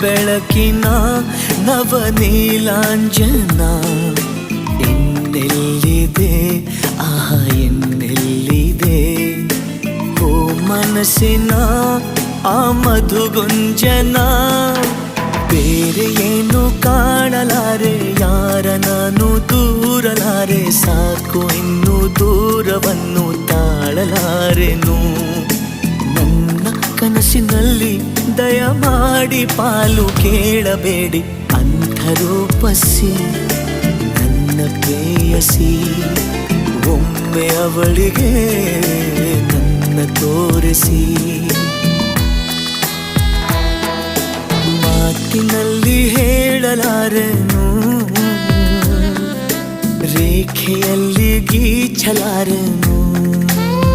ಬೆಳಕಿನ ನವನೀಲಾಂಜನ. ಇನ್ನೆಲ್ಲಿದೆ? ಆಹ, ಇನ್ನೆಲ್ಲಿದೆ? ಓ ಮನಸ್ಸಿನ ಆ ಮಧುಗುಂಜನ. ಬೇರೆ ಏನು ಕಾಣಲಾರೆ? ಯಾರ ನಾನು ದೂರಲಾರೆ. ಸಾಕು ಇನ್ನು ದೂರವನ್ನು ತಾಳಲಾರೆನು? ಕನಸಿನಲ್ಲಿ ದಯಮಾಡಿ ಪಾಲು ಕೇಳಬೇಡಿ. ಅಂಧರೂಪಸಿ ನನ್ನ ಪ್ರೇಯಸಿ ಒಮ್ಮೆ ಅವಳಿಗೆ ನನ್ನ ತೋರಿಸಿ. ಮಾತಿನಲ್ಲಿ ಹೇಳಲಾರನು, ರೇಖೆಯಲ್ಲಿ ಗೀಚಲಾರೆನು